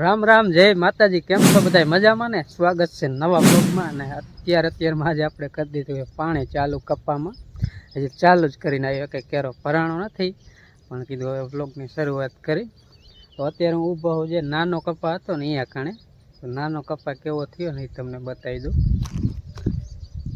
રામ રામ, જય માતાજી. કેમ છો બધા મજામાં ને? સ્વાગત છે નવા બ્લોગમાં અને અત્યારે અત્યારમાં આજે આપણે કરી દીધું કે પાણી ચાલુ કપ્પામાં. હજી ચાલુ જ કરીને આવ્યો કે કેરો ભરાણો નથી, પણ કીધું હવે બ્લોગની શરૂઆત કરી. તો અત્યારે હું ઊભો હોઉં જે નાનો કપ્પા હતો ને અહીંયા કાણે. તો નાનો કપ્પા કેવો થયો ને એ તમને બતાવી દઉં.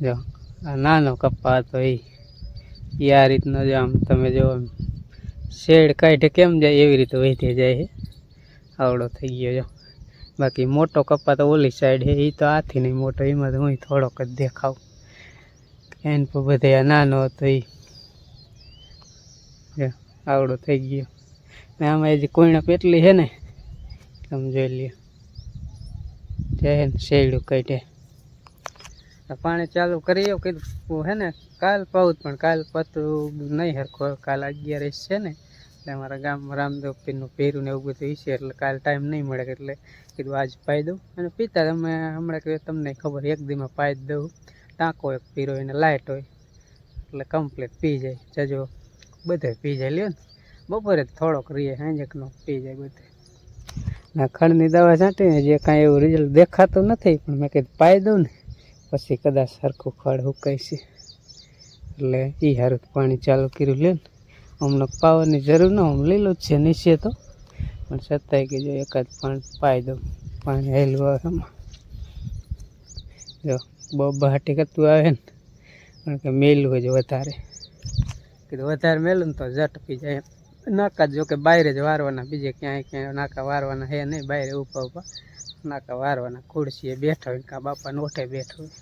જો, આ નાનો કપ્પા હતો એ. આ રીતનો જો આમ તમે જો શેડ કાઢે કેમ જાય એવી રીતે વહી જાય છે. આવડો થઈ ગયો, જો. બાકી મોટો કપ્પા તો ઓલી સાઈડ છે એ તો આથી નહીં મોટો, એમાં તો હું થોડોક જ દેખાવ. એન પર બધે આ નાનો હતો એ આવડો થઈ ગયો. ને આમાં જે કોઈના પેટલી છે ને તમે જોઈ લ્યો. જે ને શેરડું કઈ પાણી ચાલુ કરીએ કીધું હે ને, કાલ પાવું પણ કાલ પતું નહીં હરખો, કાલ અગિયાર છે ને. એટલે અમારા ગામમાં રામદેવ પીરનું પીરું ને એવું બધું છે, એટલે કાલ ટાઈમ નહીં મળે એટલે કીધું આજ પાઈ દઉં. અને પીતા તમે હમણાં કહ્યું તમને ખબર, એક દીમાં પાઈ જ દઉં. ટાંકો એક પીરો એને લાઇટ હોય, એટલે કમ્પ્લીટ પી જાય. જજો, બધે પી જાય. લ્યો ને, બપોરે થોડોક રીએ સાંજેકનો પી જાય બધે. ના ખંડની દવા છાંટીને જે કાંઈ એવું રિઝલ્ટ દેખાતું નથી, પણ મેં કીધું પાઈ દઉં ને, પછી કદાચ સરખું ખડ હુકાય છે. એટલે એ સારું પાણી ચાલુ કર્યું. લે ને અમને પાવરની જરૂર ન આમ લીલો જ છે, નીચે તો. પણ છતાંય કે જો એકાદ પાણી પાઈ દઉં પાણી હેલું આવે એમાં. જો બહાટી કરતું આવે ને કારણ કે મેલું હોય વધારે. કીધું વધારે મેલું ને તો જટ પી જાય નાકા જો કે બહાર જ વારવાના, બીજે ક્યાંય ક્યાંય નાકા વારવાના હે નહીં બહાર ઉપા ઉપા. નાકા વારવાના, ખુરશીએ બેઠા હોય કાં બાપાને ઓઠે બેઠો હોય.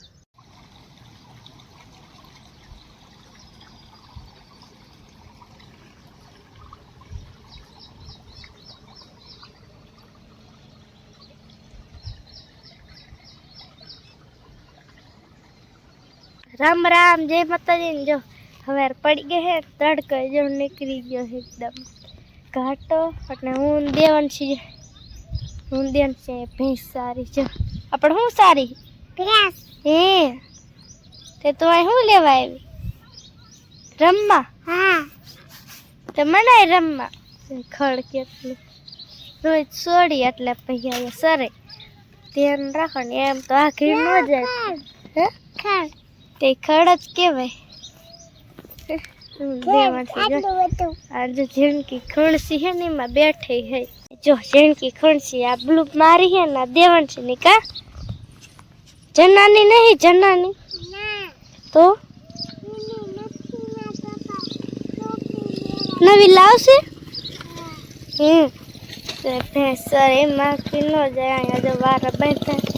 રામ રામ જય માતાજી. જો હવે પડી ગઈ હે તડકો જો નીકળી ગયો છે એકદમ. ઘાટો એટલે હું દેવન છે. હું દેવન છે ભેંસ સારી છે. આપણે શું સારી? ભેંસ. હે? તે તો અહીં શું લેવા આવી? રમવા? હા. તે મને રમવા. ખડ કેટલું. રોજ છોડી એટલે પછી સરે. ધ્યાન રાખો ને એમ તો આખી ન જાય. હે? ખડ. ખડ જ કહેવાય આજે ઝીણકી ખણસી હે ને એમાં બેઠી હે જો ઝીણકી ખણસી આ બ્લુ મારી હે ને દેવણ છે ની કા જનાની નહીં જનાની તો નવી લાવશે હમ તો ભેંસ સર એમાં કે ન જાય અહીંયા જો વારા બાંધતા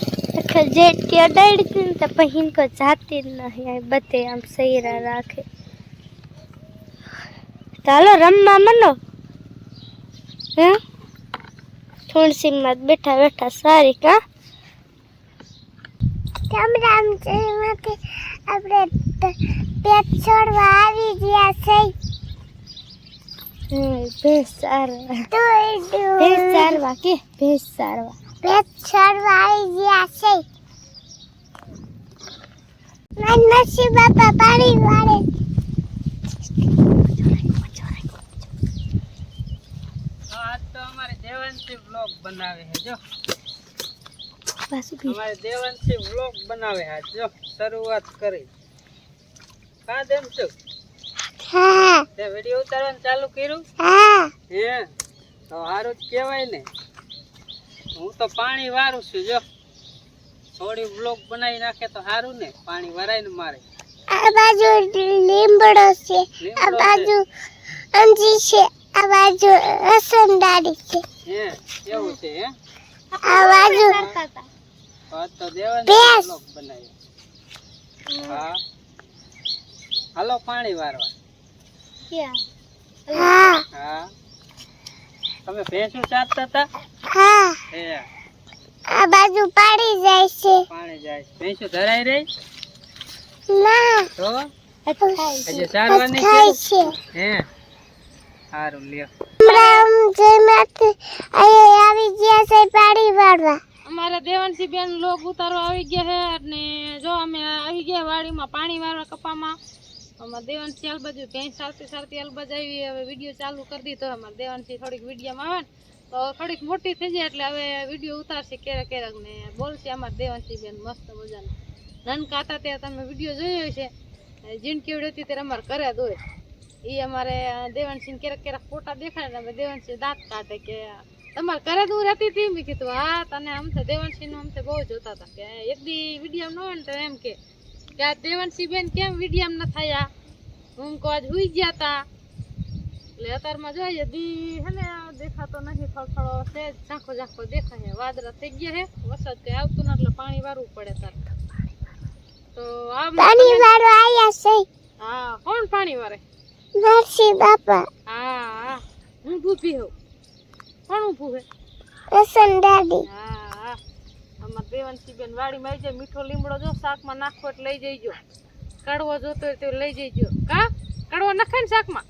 આખા જેટ કે અડાડી ને તો પછી ઇનકો જાતી જ નહીં બધે આમ સૈરા રાખે. ચાલો રમવા મનો. હે? તુલસીમાં બેઠા બેઠા સારી કા? રામ રામમાંથી આપણે પેટ છોડવા આવી ગયા છે. ભેંસ સારવા. ભેંસ સારવા કે? ભેંસ સારવા. પેટ છોડવા આવી ગયા છે. મારા નસી બાપા પાણી વાળે. આજ તો અમારે દેવાંશી બ્લોગ બનાવે છે જો. અમારે દેવાંશી બ્લોગ બનાવે આજ જો. શરૂઆત કરી. કા દેમ છું હા. તે વીડિયો ઉતારવાનું ચાલુ કર્યું? હા. હે? તો હારું જ કહેવાય ને. હું તો પાણી વારું છું જો. થોડી બ્લોક બનાવી નાખે તો સારું ને પાણી વરાય ને મારે. આ બાજુ લીમડો છે આ બાજુ અંજી છે આ બાજુ રસમદારી છે. હે એવું છે હે? આ બાજુ તો ભેંસ. બ્લોગ બનાવ્યો હા. હાલો પાણી વારવા. હા. હા. તમે ભેંસું ચારતા હતા? હા. આ બાજુ પાણી જાય છે. પાણી જાય છે. ભેંસો ધરાઈ રહી ના. તો? ખાય સારવાની છે છે. હે. સારું લ્યો. રામ જય માતા આય આવી ગયા છે પાણી વાળવા. અમારે દેવાંશી બેન લોગ ઉતારો આવી ગયા છે અને જો અમે આવી ગયા વાડીમાં પાણી વાળવા કપામાં અમારે દેવાંશી આલ ભેંસ સારતી સારતી અલબજ આવી હવે વીડિયો ચાલુ કરી દીધો. અમારે દેવાંશી થોડીક વિડીયોમાં આવે ને તો થોડીક મોટી થઈ જાય એટલે હવે વીડિયો ઉતારશે ક્યારેક ક્યારેક ને બોલશે અમારા દેવાંશી બેન મસ્ત મજાનું. નાનકા હતા ત્યારે તમે વીડિયો જોયો છે જીણ ઉડી હતી ત્યારે અમારે જ હોય. એ અમારે દેવાંશી ક્યારેક ક્યારેક ફોટા દેખાડે અમે દેવાંશી દાંત કાઢે કે તમારે ઘરે દૂર રહેતી હતી મેં કીધું, હા, તને આમ તો દેવાંશી નું આમ તો બહુ જોતા હતા. કે એક દી વીડિયો ન હોય ને તો એમ કે આ દેવાંશી બેન કેમ વીડિયો ન થયા? હું કહું, આજ હુઈ ગયા તા. એટલે અત્યારમાં જોઈએ, દી હે ને દેખાતો નથી ફળફળો છે ઝાંખો ઝાંખો દેખાય છે. વાદળા થઈ ગયા છે વરસાદ કઈ આવતું ન એટલે પાણી વારવું પડે તાર. તો આમ પાણી વારો આયા છે. હા કોણ પાણી વારે નરસિંહ બાપા. હા હા. હું ભૂપી હોઉં. કોણ ઊભું છે? રસન દાદી. હા હા. અમાર દેવંતી બેન વાડીમાં આવી જાય મીઠો લીમડો જો શાકમાં નાખો એટલે લઈ જઈજો. કડવો જોતો હોય તો લઈ જઈજો. કા? કડવો નખાય ને શાકમાં?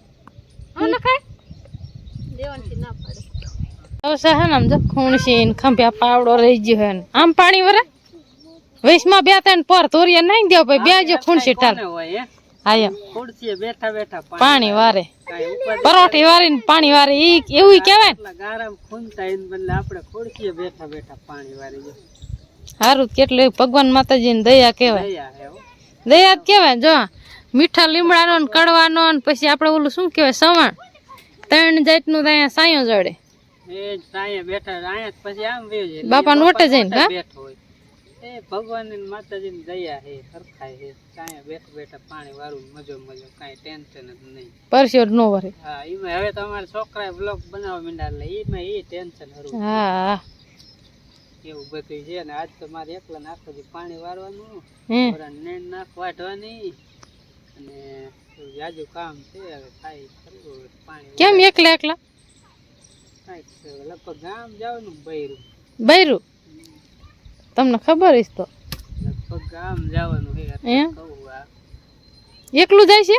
હા નખાય? હવે સહન આમ જો ખૂણસી ને ખંભ્યા પાવડો રહી ગયો હે આમ પાણી વરે? વૈશમાં બે ત્રણ પર તોરિયા નાઈ દેવ ભાઈ બે જો ખૂણસી ટાલ બેઠા બેઠા પાણી વારે. કાંઈ વારી પરોઠી વારીને પાણી વારે ઈ એવું કહેવાય ને. એટલા ગારામાં એને બદલે આપણે ખુરશીએ બેઠા બેઠા પાણી વાળી જો. કેટલું ભગવાન માતાજીની દયા કહેવાય. દયા જ કહેવાય જો. મીઠા લીમડાનો ને કડવાનો ને પછી આપણે ઓલું શું કહેવાય સવણ. ત્રણ જાતનું ત્યાં સાયો જડે. બાપા નોટે જઈને, એ ભગવાન ને માતાજીની દયા હે હરખાય હે સાંયે બેઠા બેઠા પાણી વાળું મજો મજો કાંઈ ટેન્શન જ નહીં. પરસ્યો જ વરે. હા એમાં હવે તો અમારા છોકરાએ બ્લોગ બનાવવા માંડ્યા એટલે એમાં એ ટેન્શન હરું. હા. એવું બધું છે ને આજ તો મારે એકલા નાખો પાણી વાળવાનું. નેણ નાખ વાટવાની અને કામ છે હવે ખાઈ કરવું હવે પાણી કેમ એકલા એકલા? લગભગ ગામ જવાનું બૈરું. બૈરું? તમને ખબર હશે તો. લગભગ ગામ જવાનું એકલું જાય છે?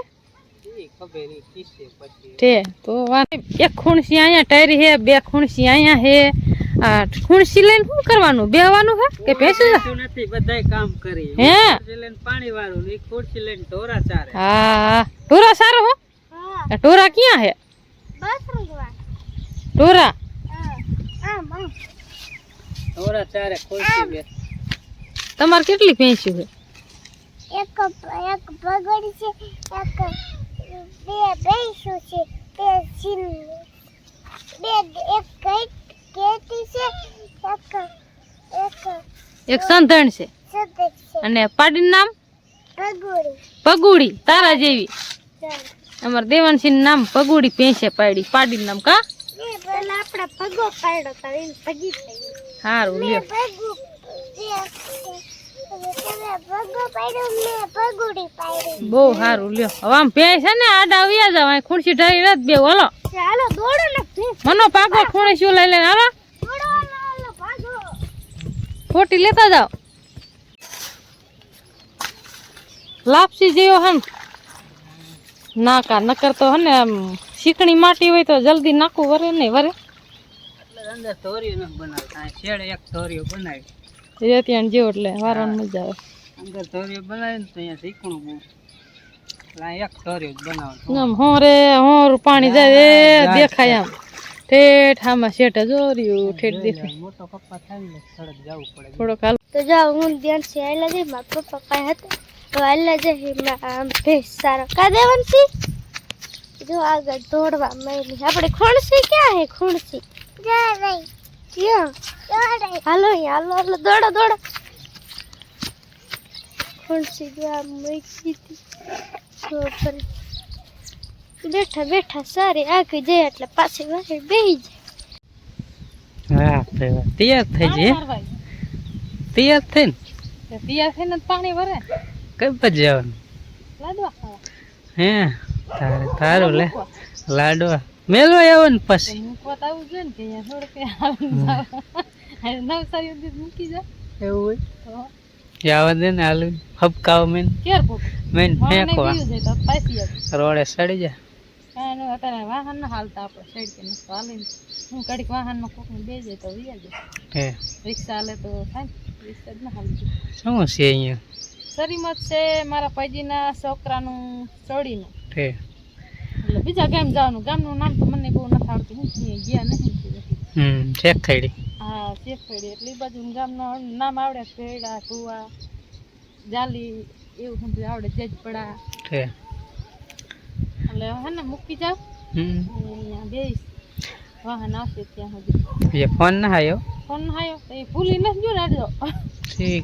તો વાત એક ખૂણસી અહીંયા ટાયરી હે બે ખૂણસી અહીંયા હે આ ખૂણસી લઈને શું કરવાનું? બેહવાનું હે કે ભેંસું? નથી બધાય કામ કરી. હે? ખુરશી લઈને પાણી વાળું ને ખુરશી લઈને ઢોરા ચારે. હા ઢોરા સારો હો? હા. ઢોરા ક્યાં હે? બસ રંગવા ઢોરા? ઢોરા ચારે ખુરશી બે. તમારે કેટલી ભેંસ્યું છે એક એક બગડી છે એક બે ભેંસું છે બે સિંહ બે એક કઈ એક સંધણ છે. અને પાડીનું નામ? પગુડી તારા જેવી. અમાર દેવાનસિંહ નામ પગુડી પેસે પાડી પાડી નામ કા? પગો પાડ્યો હારું લ્યો. બહુ સારું લ્યો. હવે આમ ભેંસ છે ને આડા આવ્યા જાવ અહીં ખુરશી ઢાળી નથી બે હાલો. ચાલો દોડો ને મનો પાકો ખૂણે શું લઈ લઈને હાલો દોડો હાલો ભાગો. ખોટી લેતા જાવ લાપસી જેવો હે ને નાકા નકર તો હને આમ શીકણી માટી હોય તો જલ્દી નાખવું વરે નહીં વરે. એટલે અંદર ધોરીઓ નથી બનાવતા છેડે એક ધોરીઓ બનાવી. રેતિયાણ જેવો એટલે વારવાની મજા આવે. અંદર ધોર્યો બનાવે ને તો અહીંયા શીખણું બહુ. એક ધોરીઓ જ બનાવવાનું આમ હોરે હોર પાણી જાય. એ દેખાય આમ. ઠેઠ આમાં શેઠે જોર્યું ઠેઠ દેખાય. મોટો કપ્પા થાય ને સડક જવું પડે. થોડોક હાલ. તો જાઓ હું ધ્યાન છે આયલા જઈ મારા પપ્પા પાસે હતા. તો આયલા જઈ આમ ભેસ સારો કા દેવનસી જો આગળ દોડવા માંડી આપણે ખૂણસી ક્યાં હે? ખૂણસી ક્યાં હાલો હાલો હાલો દોડો દોડો. જો આમ મૂકી હતી. બેઠા બેઠા સારી આગળ જાય એટલે પાછી વારે બેહી જાય. હા તૈયાર થઈ જાય તૈયાર થઈને? તૈયાર થઈને પાણી ભરે. કઈ બાજુ જવાનું? લાડવા ખાવા. હે તારે તારું લે લાડવા. મેલવા આવો ને પછી. મૂકવા આવું જોઈએ ને કે થોડું થોડુંક હાલ જાવ નવસારી સુધી મૂકી જા. એવું તો હોય જવા દે ને હાલું હબકાવ મેન. કેર પોક મેન ફેંકો તો રોડે સડી જા. કાનો નું અત્યારે વાહન ન હાલતા આપણે સાઈડ કે નથી હાલીને. હું કડીક વાહનમાં કોક બે જાય તો વિયા જાય. હે. રિક્ષા હાલે તો થાય રિક્ષા જ ન હાલતી શું છે અહીંયા? સરીમત છે મારા પાજીના છોકરાનું ચોડીનું હે. એટલે બીજા ગામ જવાનું. ગામનું નામ તો મને બહુ નથી આવડતું. હું ગયા નથી. હમ શેક ખાડી હા શેફળી એટલે બાજુ ગામના નામ આવડે પેડા કુવા જાલી એવું બધું આવડે જેજપડા. એટલે હે ને મૂકી જાવ અહીંયા બેસ વાહન આવશે ત્યાં સુધી. એ ફોન ના આવ્યો ફોન હાયો તો એ ભૂલી નથી જો રાખજો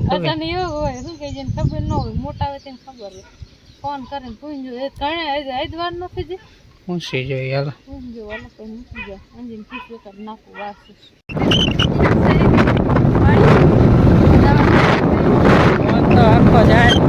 અચાનક એવું હોય શું કે જેને ખબર ન હોય મોટા હોય તેને ખબર હોય. ફોન કરીને પૂછજો. એ કણે આજ નથી જે. પૂછી જોઈએ હાલ. પૂછજો હાલ તો મૂકી જાય અંજીન વખત નાખું વાસી ફોન તો આખો જાય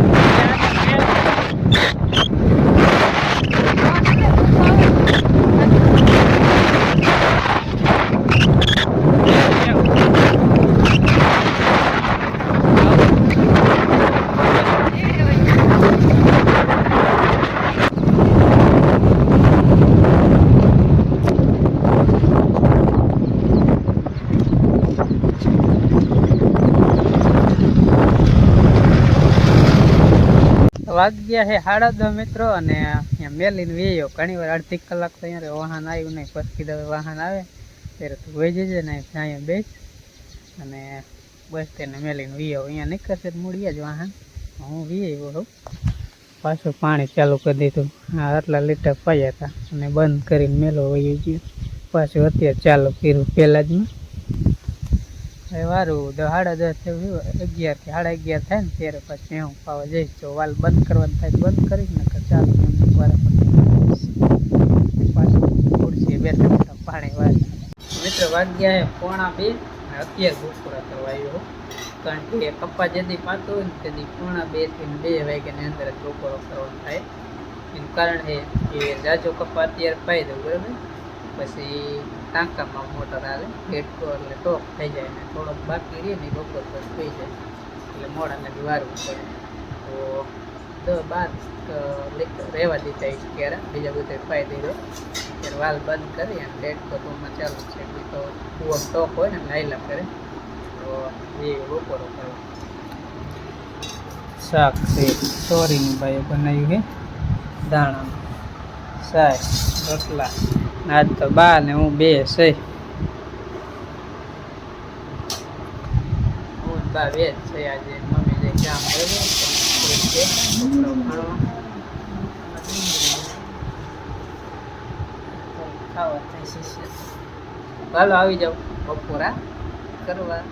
વાગ્યા છે સાડા દસ મિત્રો અને અહીંયા મેલીને વેયો. ઘણી વાર અડધી કલાક તો અહીંયા વાહન આવ્યું નહીં. પછી કીધું વાહન આવે. ત્યારે તું વહી જજે ને અહીંયા બેસ. અને બસ તેને મેલીને વીયો. અહીંયા નીકળશે મૂળીએ જ વાહન. હું વી આવ્યો હોઉં પાછું પાણી ચાલુ કરી દીધું. હા આટલા લીટર પાયા હતા. અને બંધ કરીને મેલો વહી ગયો. પાછું અત્યારે ચાલુ કર્યું પહેલાં જ મેં વારું સાડા દસ અગિયાર કે સાડા અગિયાર થાય ને ત્યારે પછી હું પાવા જઈશ. જો વાલ બંધ કરવાનું થાય બંધ કરીશ ને ચાલુ એમ વારા પાણી વાર મિત્ર વાગ્યા પોણા બે અત્યારે બપોરા કરવા આવ્યો કારણ કે કપ્પા જેથી પાતો હોય ને તેથી પોણા બેથી બે વાગ્યાની અંદર જ બપોરો થાય. એનું કારણ છે કે કપ્પા અત્યારે પાઈ દઉં બરાબર? પછી ટાંકામાં મોટર આવે હેઠકો એટલે ટોપ થઈ જાય ને થોડોક બાકી રહે ને બપોર પછી થઈ જાય. એટલે મોડાને વારવું પડે તો દસ બાર રહેવા દીધા એક ક્યારે બીજા બધા પાઈ દીધો ત્યારે વાલ બંધ કરી અને હેઠકો રૂમમાં ચાલુ છે. એટલે તો કૂવો ટોક હોય ને નાયલા કરે. તો એ બપોરો કરો શાક છે. ચોરીની ભાઈ બનાવ્યું છે. દાણા સાય રોટલા. આજ તો બા ને હું બે છે. બા બે છે, આજે મમ્મી જે કામ કર્યું છે આવી જાઓ, બપોરા કરવા.